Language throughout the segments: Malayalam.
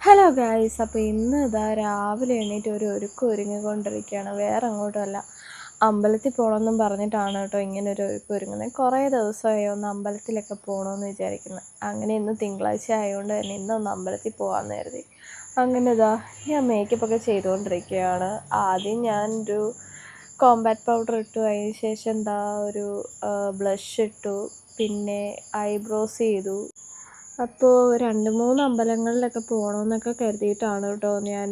ഹലോ ഗായ്സ് അപ്പോൾ ഇന്ന് ഇതാ രാവിലെ എണീറ്റ് ഒരു ഒരുക്കം ഒരുങ്ങിക്കൊണ്ടിരിക്കുകയാണ്. വേറെ അങ്ങോട്ടുമല്ല അമ്പലത്തിൽ പോകണമെന്നും പറഞ്ഞിട്ടാണ് കേട്ടോ ഇങ്ങനെ ഒരു ഒരുക്കം ഒരുങ്ങുന്നത് കുറേ ദിവസമായി ഒന്ന് അമ്പലത്തിലൊക്കെ പോകണമെന്ന് വിചാരിക്കുന്നത് അങ്ങനെ ഇന്ന് തിങ്കളാഴ്ച ആയതുകൊണ്ട് തന്നെ ഇന്നൊന്ന് അമ്പലത്തിൽ പോകാമെന്ന് കരുതി. അങ്ങനെ ഇതാ ഞാൻ മേക്കപ്പ് ഒക്കെ ചെയ്തുകൊണ്ടിരിക്കുകയാണ്. ആദ്യം ഞാൻ ഒരു കോമ്പാക്ട് പൗഡർ ഇട്ടു. അതിന് ശേഷം എന്താ ഒരു ബ്ലഷ് ഇട്ടു. പിന്നെ ഐബ്രോസ് ചെയ്തു. അപ്പോൾ രണ്ട് മൂന്ന് അമ്പലങ്ങളിലൊക്കെ പോകണമെന്നൊക്കെ കരുതിയിട്ടാണ് കേട്ടോ ഞാൻ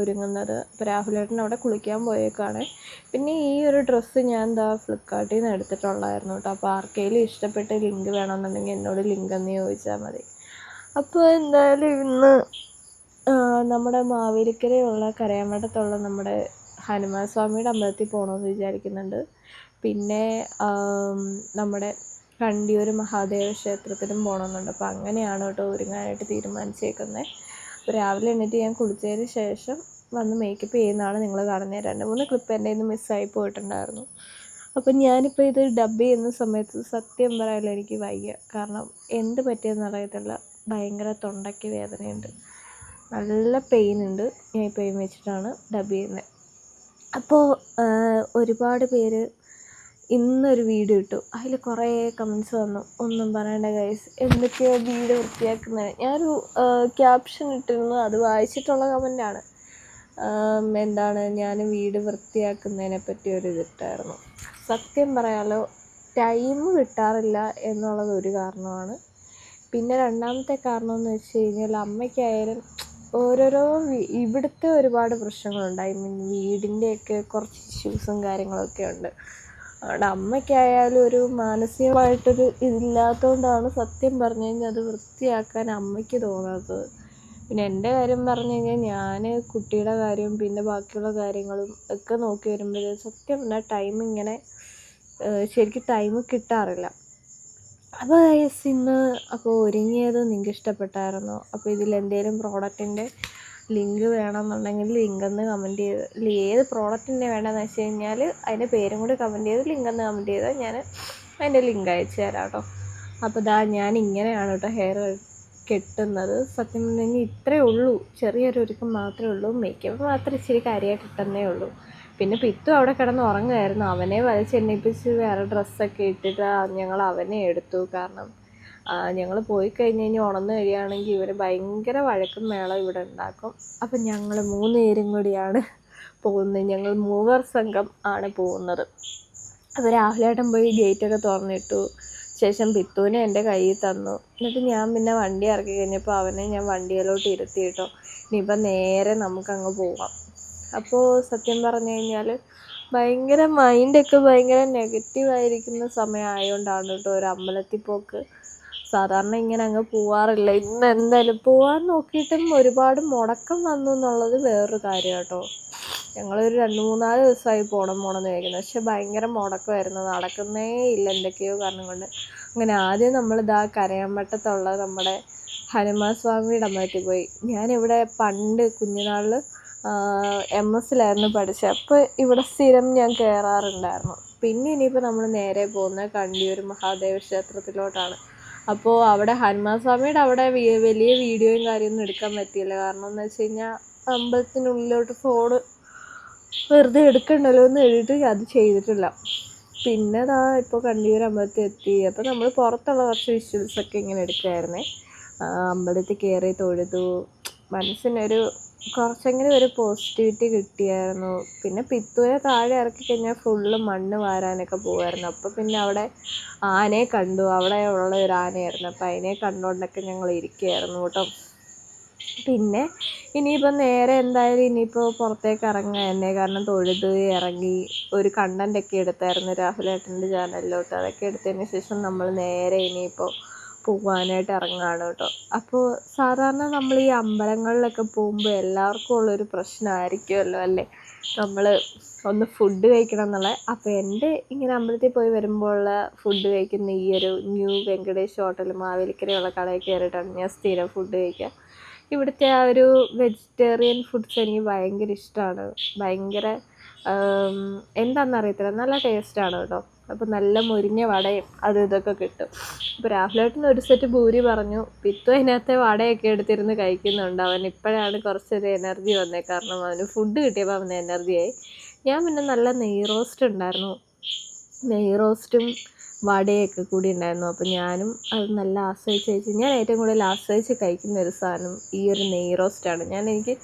ഒരുങ്ങുന്നത്. അപ്പോൾ രാഹുലേട്ടൻ അവിടെ കുളിക്കാൻ പോയേക്കാണ്. പിന്നെ ഈ ഒരു ഡ്രസ്സ് ഞാൻ എന്താ ഫ്ലിപ്കാർട്ടിൽ നിന്ന് എടുത്തിട്ടുള്ളായിരുന്നു കേട്ടോ. അപ്പോൾ ആർക്കെങ്കിലും ഇഷ്ടപ്പെട്ട ലിങ്ക് വേണമെന്നുണ്ടെങ്കിൽ എന്നോട് ലിങ്ക് എന്ന് ചോദിച്ചാൽ മതി. അപ്പോൾ എന്തായാലും ഇന്ന് നമ്മുടെ മാവേലിക്കരയുള്ള കരയാമ്പട്ടത്തുള്ള നമ്മുടെ ഹനുമാൻ സ്വാമിയുടെ അമ്പലത്തിൽ പോകണമെന്ന് വിചാരിക്കുന്നുണ്ട്. പിന്നെ നമ്മുടെ കണ്ടിയൂർ മഹാദേവ ക്ഷേത്രത്തിലും പോകണമെന്നുണ്ട് അപ്പോൾ അങ്ങനെയാണ് കേട്ടോ ഒരുങ്ങാനായിട്ട് തീരുമാനിച്ചേക്കുന്നത് അപ്പോൾ രാവിലെ എണീറ്റ് ഞാൻ കുളിച്ചതിന് ശേഷം വന്ന് മേക്കപ്പ് ചെയ്യുന്നതാണ് നിങ്ങൾ കാണുന്നത്. രണ്ട് മൂന്ന് ക്ലിപ്പ് എന്റെ നിന്ന് മിസ്സായി പോയിട്ടുണ്ടായിരുന്നു. അപ്പം ഞാനിപ്പോൾ ഇത് ഡബ് ചെയ്യുന്ന സമയത്ത് സത്യം പറയാൻ എനിക്ക് വയ്യ. കാരണം എന്ത് പറ്റിയെന്ന് അറിയത്തില്ല. ഭയങ്കര തൊണ്ടയ്ക്ക് വേദനയുണ്ട്. നല്ല പെയിൻ ഉണ്ട്. ഞാൻ പെയിൻ വെച്ചിട്ടാണ് ഡബ് ചെയ്യുന്നത് അപ്പോൾ ഒരുപാട് പേര് ഇന്നൊരു വീഡിയോ ഇട്ടു. അതിൽ കുറേ കമൻസ് വന്നു. ഒന്നും പറയണ്ട ഗൈസ് എന്തൊക്കെയോ വീട് വൃത്തിയാക്കുന്നത് ഞാനൊരു ക്യാപ്ഷൻ ഇട്ടിരുന്നു. അത് വായിച്ചിട്ടുള്ള കമന്റാണ് എന്താണ് ഞാൻ വീട് വൃത്തിയാക്കുന്നതിനെ പറ്റി ഒരു ഇതിട്ടായിരുന്നു സത്യം പറയാലോ ടൈം കിട്ടാറില്ല എന്നുള്ളത് ഒരു കാരണമാണ്. പിന്നെ രണ്ടാമത്തെ കാരണം എന്ന് വെച്ച് കഴിഞ്ഞാൽ അമ്മയ്ക്കായാലും ഓരോരോ ഇവിടുത്തെ ഒരുപാട് പ്രശ്നങ്ങളുണ്ട്. ഐ മീൻ വീടിന്റെയൊക്കെ കുറച്ച് ഇഷ്യൂസും കാര്യങ്ങളൊക്കെ ഉണ്ട്. അവിടെ അമ്മയ്ക്കായാലും ഒരു മാനസികമായിട്ടൊരു ഇതില്ലാത്തതുകൊണ്ടാണ് സത്യം പറഞ്ഞു കഴിഞ്ഞാൽ അത് വൃത്തിയാക്കാൻ അമ്മയ്ക്ക് തോന്നാത്തത്. പിന്നെ എന്റെ കാര്യം പറഞ്ഞു കഴിഞ്ഞാൽ ഞാൻ കുട്ടിയുടെ കാര്യം പിന്നെ ബാക്കിയുള്ള കാര്യങ്ങളും ഒക്കെ നോക്കി വരുമ്പോൾ സത്യം പറഞ്ഞാൽ ടൈം ഇങ്ങനെ ശരിക്കും ടൈം കിട്ടാറില്ല. അപ്പോൾ ഗൈസ് ഇന്ന് അപ്പോൾ ഒരുങ്ങിയത് നിങ്ങൾക്ക് ഇഷ്ടപ്പെട്ടായിരുന്നോ? അപ്പോൾ ഇതിൽ എന്തെങ്കിലും പ്രോഡക്റ്റിന്റെ ലിങ്ക് വേണമെന്നുണ്ടെങ്കിൽ ലിങ്ക് എന്ന് കമന്റ് ചെയ്ത് ഏത് പ്രോഡക്റ്റിന്റെ വേണമെന്ന് വെച്ച് കഴിഞ്ഞാൽ അതിന്റെ പേരും കൂടി കമന്റ് ചെയ്ത് ലിങ്ക് എന്ന് കമന്റ് ചെയ്താൽ ഞാൻ അതിന്റെ ലിങ്ക് അയച്ചു തരാം കേട്ടോ അപ്പോൾ ഇതാ ഞാൻ ഇങ്ങനെയാണ് കേട്ടോ ഹെയർ കെട്ടുന്നത്. സത്യം പറഞ്ഞാൽ ഇത്രയേ ഉള്ളൂ. ചെറിയൊരു ഒരുക്കം മാത്രമേ ഉള്ളൂ. മേക്കപ്പ് മാത്രം ഇച്ചിരി കാര്യമായിട്ട് ഇട്ടെന്നേ ഉള്ളൂ. പിന്നെ പിത്തു അവിടെ കിടന്ന് ഉറങ്ങുമായിരുന്നു അവനെ വലിച്ചെണ്ണിപ്പിച്ച് വേറെ ഡ്രസ്സൊക്കെ ഇട്ടിട്ട് ഞങ്ങൾ അവനെ എടുത്തു. കാരണം ഞങ്ങൾ പോയി കഴിഞ്ഞ് കഴിഞ്ഞാൽ ഉണർന്ന് കഴിയുകയാണെങ്കിൽ ഇവർ ഭയങ്കര വഴക്കും മേളം ഇവിടെ ഉണ്ടാക്കും. അപ്പം ഞങ്ങൾ മൂന്ന് പേരും കൂടിയാണ് പോകുന്നത്. ഞങ്ങൾ മൂവർ സംഘം ആണ് പോകുന്നത്. അപ്പോൾ രാഹുലേട്ടൻ പോയി ഗേറ്റൊക്കെ തുറന്നിട്ടു. ശേഷം പിത്തൂനെ എന്റെ കയ്യിൽ തന്നു. എന്നിട്ട് ഞാൻ പിന്നെ വണ്ടി ഇറക്കി കഴിഞ്ഞപ്പോൾ അവനെ ഞാൻ വണ്ടിയിലോട്ട് ഇരുത്തിയിട്ടോ. ഇനിയിപ്പം നേരെ നമുക്കങ്ങ് പോവാം. അപ്പോൾ സത്യം പറഞ്ഞു കഴിഞ്ഞാൽ ഭയങ്കര മൈൻഡൊക്കെ ഭയങ്കര നെഗറ്റീവായിരിക്കുന്ന സമയമായതുകൊണ്ടാണ് കേട്ടോ ഒരു അമ്പലത്തിൽ പോക്ക് സാധാരണ ഇങ്ങനെ അങ്ങ് പോവാറില്ല. ഇന്ന് എന്തായാലും പോവാൻ നോക്കിയിട്ടും ഒരുപാട് മുടക്കം വന്നു എന്നുള്ളത് വേറൊരു കാര്യം കേട്ടോ ഞങ്ങളൊരു രണ്ട് മൂന്നാൽ ദിവസമായി പോകണം പോകണം എന്ന് വിചാരിക്കുന്നത് പക്ഷെ ഭയങ്കര മുടക്കമായിരുന്നു. നടക്കുന്നേ ഇല്ല എന്തൊക്കെയോ കാരണം കൊണ്ട്. അങ്ങനെ ആദ്യം നമ്മൾ ഇതാ കരയാമ്പട്ടത്തുള്ള നമ്മുടെ ഹനുമാൻ സ്വാമിയുടെ അമ്പലത്തിൽ പോയി. ഞാനിവിടെ പണ്ട് കുഞ്ഞുനാളിൽ എം എസിലായിരുന്നു പഠിച്ചത് അപ്പോൾ ഇവിടെ സ്ഥിരം ഞാൻ കയറാറുണ്ടായിരുന്നു പിന്നെ ഇനിയിപ്പോൾ നമ്മൾ നേരെ പോകുന്നത് കണ്ടിയൂർ മഹാദേവ ക്ഷേത്രത്തിലോട്ടാണ്. അപ്പോൾ അവിടെ ഹനുമാൻ സ്വാമിയുടെ അവിടെ വലിയ വീഡിയോയും കാര്യമൊന്നും എടുക്കാൻ പറ്റിയില്ല. കാരണം എന്ന് വെച്ച് കഴിഞ്ഞാൽ അമ്പലത്തിനുള്ളിലോട്ട് ഫോൺ വെറുതെ എടുക്കണ്ടല്ലോ എന്ന് എഴുതിയിട്ട് അത് ചെയ്തിട്ടില്ല. പിന്നെ ദാ ഇപ്പോൾ കണ്ടിയൂർ അമ്പലത്തിൽ എത്തി. അപ്പോൾ നമ്മൾ പുറത്തുള്ള കുറച്ച് വിഷ്വൽസൊക്കെ ഇങ്ങനെ എടുക്കുമായിരുന്നേ അമ്പലത്തിൽ കയറി തൊഴുതു. മനസ്സിനൊരു കുറച്ചെങ്കിലും ഒരു പോസിറ്റിവിറ്റി കിട്ടിയായിരുന്നു. പിന്നെ പിത്തൂരെ താഴെ ഇറക്കി കഴിഞ്ഞാൽ ഫുള്ള് മണ്ണ് വാരാനൊക്കെ പോകുമായിരുന്നു അപ്പോൾ പിന്നെ അവിടെ ആനയെ കണ്ടു. അവിടെ ഉള്ള ഒരു ആനയായിരുന്നു. അപ്പോൾ അതിനെ കണ്ടുകൊണ്ടൊക്കെ ഞങ്ങൾ ഇരിക്കുകയായിരുന്നു കേട്ടോ. പിന്നെ ഇനിയിപ്പോൾ നേരെ എന്തായാലും ഇനിയിപ്പോൾ പുറത്തേക്ക് ഇറങ്ങുക തന്നെ. കാരണം തൊഴുത് ഇറങ്ങി ഒരു കണ്ടന്റൊക്കെ എടുത്തായിരുന്നു രാഹുലേട്ടന്റെ ചാനലിലോട്ട് അതൊക്കെ എടുത്തതിന് ശേഷം നമ്മൾ നേരെ ഇനിയിപ്പോൾ പോകാനായിട്ട് ഇറങ്ങുകയാണ് കേട്ടോ. അപ്പോൾ സാധാരണ നമ്മൾ ഈ അമ്പലങ്ങളിലൊക്കെ പോകുമ്പോൾ എല്ലാവർക്കും ഉള്ളൊരു പ്രശ്നമായിരിക്കുമല്ലോ അല്ലേ? നമ്മൾ ഒന്ന് ഫുഡ് കഴിക്കണം എന്നുള്ളത് അപ്പോൾ എന്റെ ഇങ്ങനെ അമ്പലത്തിൽ പോയി വരുമ്പോഴുള്ള ഫുഡ് കഴിക്കുന്ന ഈ ഒരു ന്യൂ വെങ്കടേഷ് ഹോട്ടൽ മാവേലിക്കരയുള്ള കടയിൽ കയറിയിട്ടാണ് ഞാൻ സ്ഥിരം ഫുഡ് കഴിക്കുക. ഇവിടുത്തെ ആ ഒരു വെജിറ്റേറിയൻ ഫുഡ്സ് എനിക്ക് ഭയങ്കര ഇഷ്ടമാണ് ഭയങ്കര എന്താണെന്ന് അറിയത്തില്ല നല്ല ടേസ്റ്റാണ് കേട്ടോ. അപ്പോൾ നല്ല മുരിഞ്ഞ വടയും അത് ഇതൊക്കെ കിട്ടും. അപ്പോൾ രാഹുലേട്ടന് ഒരു സെറ്റ് ഭൂരി പറഞ്ഞു പിത്തു അതിനകത്തെ വടയൊക്കെ എടുത്തിരുന്ന് കഴിക്കുന്നുണ്ട്. അവൻ ഇപ്പോഴാണ് കുറച്ചൊരു എനർജി വന്നത് കാരണം അവന് ഫുഡ് കിട്ടിയപ്പോൾ അവന് എനർജിയായി ഞാൻ പിന്നെ നല്ല നെയ് റോസ്റ്റ് ഉണ്ടായിരുന്നു. നെയ് റോസ്റ്റും വടയൊക്കെ കൂടി ഉണ്ടായിരുന്നു. അപ്പോൾ ഞാനും അത് നല്ല ആസ്വദിച്ച് കഴിച്ചു ഞാൻ ഏറ്റവും കൂടുതൽ ആസ്വദിച്ച് കഴിക്കുന്ന ഒരു സാധനം ഈ ഒരു നെയ് റോസ്റ്റാണ് ഞാൻ എനിക്ക്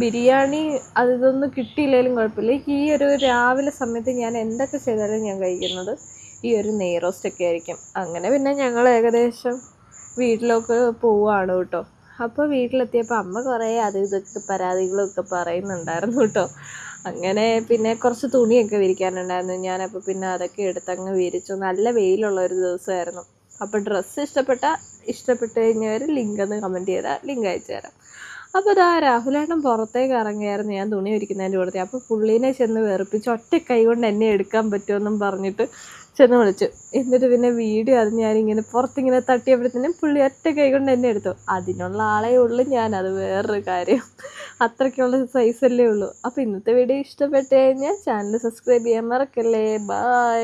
ബിരിയാണി അതൊന്നും കിട്ടിയില്ലെങ്കിലും കുഴപ്പമില്ല. ഈ ഒരു രാവിലെ സമയത്ത് ഞാൻ എന്തൊക്കെ ചെയ്താലും ഞാൻ കഴിക്കുന്നത് ഈ ഒരു നെയ്റോസ്റ്റൊക്കെ ആയിരിക്കും. അങ്ങനെ പിന്നെ ഞങ്ങൾ ഏകദേശം വീട്ടിലൊക്കെ പോവുകയാണ് കേട്ടോ. അപ്പോൾ വീട്ടിലെത്തിയപ്പോൾ അമ്മ കുറേ അത് ഇതൊക്കെ പരാതികളൊക്കെ പറയുന്നുണ്ടായിരുന്നു കേട്ടോ. അങ്ങനെ പിന്നെ കുറച്ച് തുണിയൊക്കെ വിരിക്കാനുണ്ടായിരുന്നു. ഞാനപ്പോൾ പിന്നെ അതൊക്കെ എടുത്തങ്ങ് വിരിച്ചു. നല്ല വെയിലുള്ള ഒരു ദിവസമായിരുന്നു. അപ്പോൾ ഡ്രസ്സ് ഇഷ്ടപ്പെട്ട ഇഷ്ടപ്പെട്ട് കഴിഞ്ഞവർ ലിങ്ക് ഒന്ന് കമന്റ് ചെയ്താൽ ലിങ്ക് അയച്ചു തരാം. അപ്പോൾ ഇതാ രാഹുലേട്ടൻ പുറത്തേക്ക് ഇറങ്ങിയായിരുന്നു ഞാൻ തുണി വിരിക്കുന്നതിന്റെ കൂടെ. അപ്പോൾ പുള്ളീനെ ചെന്ന് വെറുപ്പിച്ച് ഒറ്റ കൈ കൊണ്ട് എന്നെ എടുക്കാൻ പറ്റുമെന്നും പറഞ്ഞിട്ട് ചെന്ന് വിളിച്ചു. എന്നിട്ട് പിന്നെ വീഡിയോ അത് ഞാനിങ്ങനെ പുറത്തിങ്ങനെ തട്ടിയപ്പോഴത്തേനും പുള്ളി ഒറ്റ കൈ കൊണ്ട് എന്നെ എടുത്തു. അതിനുള്ള ആളേ ഉള്ളൂ ഞാൻ അത് വേറൊരു കാര്യം. അത്രയ്ക്കുള്ള സൈസല്ലേ ഉള്ളൂ. അപ്പോൾ ഇന്നത്തെ വീഡിയോ ഇഷ്ടപ്പെട്ട് കഴിഞ്ഞാൽ ചാനൽ സബ്സ്ക്രൈബ് ചെയ്യാൻ മറക്കല്ലേ? ബായ്